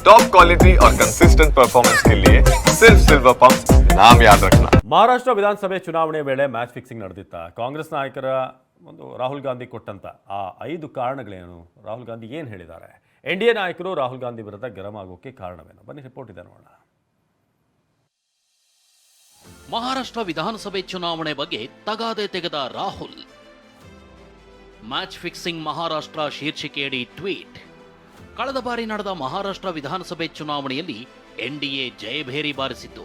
Top quality और consistent performance के लिए सिर्फ सिल्वर पंप नाम याद रखना ಮಹಾರಾಷ್ಟ್ರ ವಿಧಾನಸಭೆ ಚುನಾವಣೆ ವೇಳೆ ಮ್ಯಾಚ್ ಫಿಕ್ಸಿಂಗ್ ನಡೆದಿತ್ತ ಕಾಂಗ್ರೆಸ್ ನಾಯಕರ ಒಂದು ರಾಹುಲ್ ಗಾಂಧಿ ಕೊಟ್ಟಂತ ಆ ಐದು ಕಾರಣಗಳೇನು ರಾಹುಲ್ ಗಾಂಧಿ ಏನು ಹೇಳಿದ್ದಾರೆ ಎನ್ ಡಿ ಎ ನಾಯಕರು ರಾಹುಲ್ ಗಾಂಧಿ ವಿರುದ್ಧ ಗರಂ ಆಗೋಕೆ ಕಾರಣವೇನು ಬನ್ನಿ ರಿಪೋರ್ಟ್ ಇದೆ ನೋಡೋಣ ಮಹಾರಾಷ್ಟ್ರ ವಿಧಾನಸಭೆ ಚುನಾವಣೆ ಬಗ್ಗೆ ತಗಾದೆ ತೆಗೆದ ರಾಹುಲ್ ಮ್ಯಾಚ್ ಫಿಕ್ಸಿಂಗ್ ಮಹಾರಾಷ್ಟ್ರ ಶೀರ್ಷಿಕೆಯಡಿ ಟ್ವೀಟ್ ಕಳೆದ ಬಾರಿ ನಡೆದ ಮಹಾರಾಷ್ಟ್ರ ವಿಧಾನಸಭೆ ಚುನಾವಣೆಯಲ್ಲಿ ಎನ್ಡಿಎ ಜಯಭೇರಿ ಬಾರಿಸಿತ್ತು.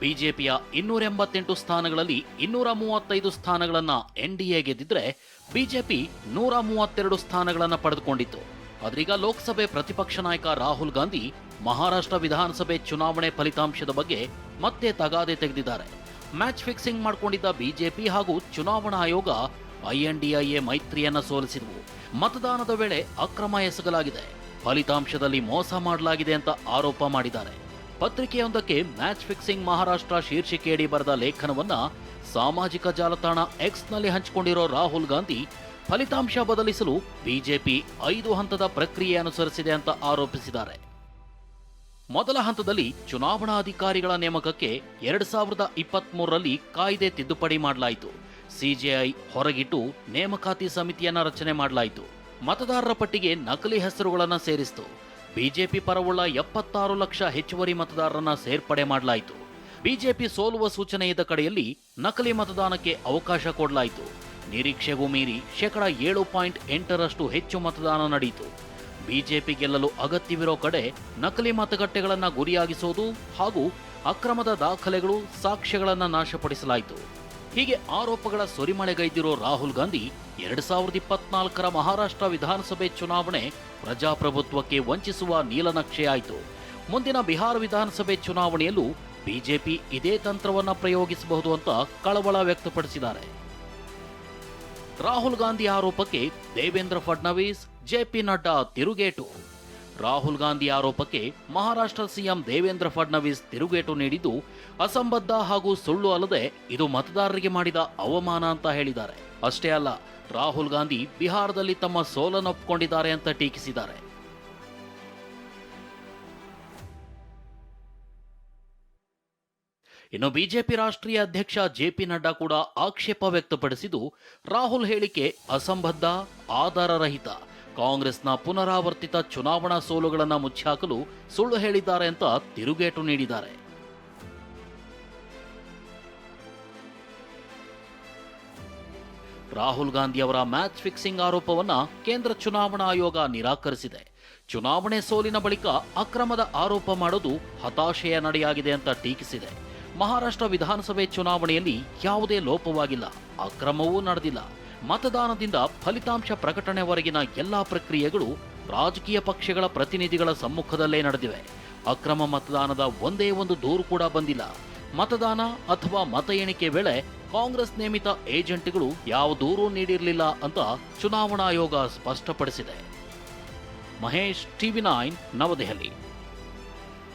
ಬಿಜೆಪಿಯ ಇನ್ನೂರ ಎಂಬತ್ತೆಂಟು ಸ್ಥಾನಗಳಲ್ಲಿ ಇನ್ನೂರ ಮೂವತ್ತೈದು ಸ್ಥಾನಗಳನ್ನ ಎನ್ಡಿಎ ಗೆದ್ದಿದ್ರೆ ಬಿಜೆಪಿ ನೂರ ಮೂವತ್ತೆರಡು ಸ್ಥಾನಗಳನ್ನು ಪಡೆದುಕೊಂಡಿತ್ತು. ಆದ್ರೀಗ ಲೋಕಸಭೆ ಪ್ರತಿಪಕ್ಷ ನಾಯಕ ರಾಹುಲ್ ಗಾಂಧಿ ಮಹಾರಾಷ್ಟ್ರ ವಿಧಾನಸಭೆ ಚುನಾವಣೆ ಫಲಿತಾಂಶದ ಬಗ್ಗೆ ಮತ್ತೆ ತಗಾದೆ ತೆಗೆದಿದ್ದಾರೆ. ಮ್ಯಾಚ್ ಫಿಕ್ಸಿಂಗ್ ಮಾಡಿಕೊಂಡಿದ್ದ ಬಿಜೆಪಿ ಹಾಗೂ ಚುನಾವಣಾ ಆಯೋಗ ಐಎನ್ಡಿಐಎ ಮೈತ್ರಿಯನ್ನ ಸೋಲಿಸಿದವು. ಮತದಾನದ ವೇಳೆ ಅಕ್ರಮ ಎಸಗಲಾಗಿದೆ. ಫಲಿತಾಂಶದಲ್ಲಿ ಮೋಸ ಮಾಡಲಾಗಿದೆ ಅಂತ ಆರೋಪ ಮಾಡಿದ್ದಾರೆ. ಪತ್ರಿಕೆಯೊಂದಕ್ಕೆ ಮ್ಯಾಚ್ ಫಿಕ್ಸಿಂಗ್ ಮಹಾರಾಷ್ಟ್ರ ಶೀರ್ಷಿಕೆಯಡಿ ಬರೆದ ಲೇಖನವನ್ನ ಸಾಮಾಜಿಕ ಜಾಲತಾಣ ಎಕ್ಸ್ನಲ್ಲಿ ಹಂಚಿಕೊಂಡಿರೋ ರಾಹುಲ್ ಗಾಂಧಿ ಫಲಿತಾಂಶ ಬದಲಿಸಲು ಬಿಜೆಪಿ ಐದು ಹಂತದ ಪ್ರಕ್ರಿಯೆ ಅನುಸರಿಸಿದೆ ಅಂತ ಆರೋಪಿಸಿದ್ದಾರೆ. ಮೊದಲ ಹಂತದಲ್ಲಿ ಚುನಾವಣಾ ಅಧಿಕಾರಿಗಳ ನೇಮಕಕ್ಕೆ ಎರಡ್ ಸಾವಿರದ ಇಪ್ಪತ್ತ್ ಮೂರರಲ್ಲಿ ಕಾಯ್ದೆ ತಿದ್ದುಪಡಿ ಮಾಡಲಾಯಿತು. ಸಿಜೆಐ ಹೊರಗಿಟ್ಟು ನೇಮಕಾತಿ ಸಮಿತಿಯನ್ನ ರಚನೆ ಮಾಡಲಾಯಿತು. ಮತದಾರರ ಪಟ್ಟಿಗೆ ನಕಲಿ ಹೆಸರುಗಳನ್ನು ಸೇರಿಸಿತು. ಬಿಜೆಪಿ ಪರವುಳ್ಳ ಎಪ್ಪತ್ತಾರು ಲಕ್ಷ ಹೆಚ್ಚುವರಿ ಮತದಾರರನ್ನ ಸೇರ್ಪಡೆ ಮಾಡಲಾಯಿತು. ಬಿಜೆಪಿ ಸೋಲುವ ಸೂಚನೆ ಇದ್ದ ಕಡೆಯಲ್ಲಿ ನಕಲಿ ಮತದಾನಕ್ಕೆ ಅವಕಾಶ ಕೊಡಲಾಯಿತು. ನಿರೀಕ್ಷೆಗೂ ಮೀರಿ ಶೇಕಡ ಏಳು ಪಾಯಿಂಟ್ ಎಂಟರಷ್ಟು ಹೆಚ್ಚು ಮತದಾನ ನಡೆಯಿತು ಬಿಜೆಪಿ ಗೆಲ್ಲಲು ಅಗತ್ಯವಿರೋ ಕಡೆ ನಕಲಿ ಮತಗಟ್ಟೆಗಳನ್ನು ಗುರಿಯಾಗಿಸೋದು ಹಾಗೂ ಅಕ್ರಮದ ದಾಖಲೆಗಳು ಸಾಕ್ಷ್ಯಗಳನ್ನು ನಾಶಪಡಿಸಲಾಯಿತು. ಹೀಗೆ ಆರೋಪಗಳ ಸುರಿಮಳೆಗೈದಿರೋ ರಾಹುಲ್ ಗಾಂಧಿ ಎರಡ್ ಸಾವಿರದ ಇಪ್ಪತ್ನಾಲ್ಕರ ಮಹಾರಾಷ್ಟ್ರ ವಿಧಾನಸಭೆ ಚುನಾವಣೆ ಪ್ರಜಾಪ್ರಭುತ್ವಕ್ಕೆ ವಂಚಿಸುವ ನೀಲನಕ್ಷೆಯಾಯಿತು ಮುಂದಿನ ಬಿಹಾರ ವಿಧಾನಸಭೆ ಚುನಾವಣೆಯಲ್ಲೂ ಬಿಜೆಪಿ ಇದೇ ತಂತ್ರವನ್ನ ಪ್ರಯೋಗಿಸಬಹುದು ಅಂತ ಕಳವಳ ವ್ಯಕ್ತಪಡಿಸಿದ್ದಾರೆ. ರಾಹುಲ್ ಗಾಂಧಿ ಆರೋಪಕ್ಕೆ ದೇವೇಂದ್ರ ಫಡ್ನವೀಸ್ ಜೆಪಿ ನಡ್ಡಾ ತಿರುಗೇಟು. ರಾಹುಲ್ ಗಾಂಧಿ ಆರೋಪಕ್ಕೆ ಮಹಾರಾಷ್ಟ್ರ ಸಿಎಂ ದೇವೇಂದ್ರ ಫಡ್ನವೀಸ್ ತಿರುಗೇಟು ನೀಡಿದ್ದು, ಅಸಂಬದ್ಧ ಹಾಗೂ ಸುಳ್ಳು ಅಲ್ಲದೆ ಇದು ಮತದಾರರಿಗೆ ಮಾಡಿದ ಅವಮಾನ ಅಂತ ಹೇಳಿದ್ದಾರೆ. ಅಷ್ಟೇ ಅಲ್ಲ, ರಾಹುಲ್ ಗಾಂಧಿ ಬಿಹಾರದಲ್ಲಿ ತಮ್ಮ ಸೋಲನ್ನೊಪ್ಪಿಕೊಂಡಿದ್ದಾರೆ ಅಂತ ಟೀಕಿಸಿದ್ದಾರೆ. ಇನ್ನು ಬಿಜೆಪಿ ರಾಷ್ಟ್ರೀಯ ಅಧ್ಯಕ್ಷ ಜೆ ಪಿ ನಡ್ಡಾ ಕೂಡ ಆಕ್ಷೇಪ ವ್ಯಕ್ತಪಡಿಸಿದ್ದು, ರಾಹುಲ್ ಹೇಳಿಕೆ ಅಸಂಬದ್ಧ, ಆಧಾರರಹಿತ. ಕಾಂಗ್ರೆಸ್ನ ಪುನರಾವರ್ತಿತ ಚುನಾವಣಾ ಸೋಲುಗಳನ್ನು ಮುಚ್ಚಾಕಲು ಸುಳ್ಳು ಹೇಳಿದ್ದಾರೆ ಅಂತ ತಿರುಗೇಟು ನೀಡಿದ್ದಾರೆ. ರಾಹುಲ್ ಗಾಂಧಿ ಅವರ ಮ್ಯಾಚ್ ಫಿಕ್ಸಿಂಗ್ ಆರೋಪವನ್ನ ಕೇಂದ್ರ ಚುನಾವಣಾ ಆಯೋಗ ನಿರಾಕರಿಸಿದೆ. ಚುನಾವಣೆ ಸೋಲಿನ ಬಳಿಕ ಅಕ್ರಮದ ಆರೋಪ ಮಾಡೋದು ಹತಾಶೆಯ ನಡೆಯಾಗಿದೆ ಅಂತ ಟೀಕಿಸಿದೆ. ಮಹಾರಾಷ್ಟ್ರ ವಿಧಾನಸಭೆ ಚುನಾವಣೆಯಲ್ಲಿ ಯಾವುದೇ ಲೋಪವಾಗಿಲ್ಲ, ಅಕ್ರಮವೂ ನಡೆದಿಲ್ಲ. ಮತದಾನದಿಂದ ಫಲಿತಾಂಶ ಪ್ರಕಟಣೆವರೆಗಿನ ಎಲ್ಲಾ ಪ್ರಕ್ರಿಯೆಗಳು ರಾಜಕೀಯ ಪಕ್ಷಗಳ ಪ್ರತಿನಿಧಿಗಳ ಸಮ್ಮುಖದಲ್ಲೇ ನಡೆದಿವೆ. ಅಕ್ರಮ ಮತದಾನದ ಒಂದೇ ಒಂದು ದೂರು ಕೂಡ ಬಂದಿಲ್ಲ. ಮತದಾನ ಅಥವಾ ಮತ ಎಣಿಕೆ ವೇಳೆ ಕಾಂಗ್ರೆಸ್ ನೇಮಿತ ಏಜೆಂಟ್ಗಳು ಯಾವ ದೂರು ನೀಡಿರಲಿಲ್ಲ ಅಂತ ಚುನಾವಣಾ ಆಯೋಗ ಸ್ಪಷ್ಟಪಡಿಸಿದೆ. Mahesh TV nine Navadehali.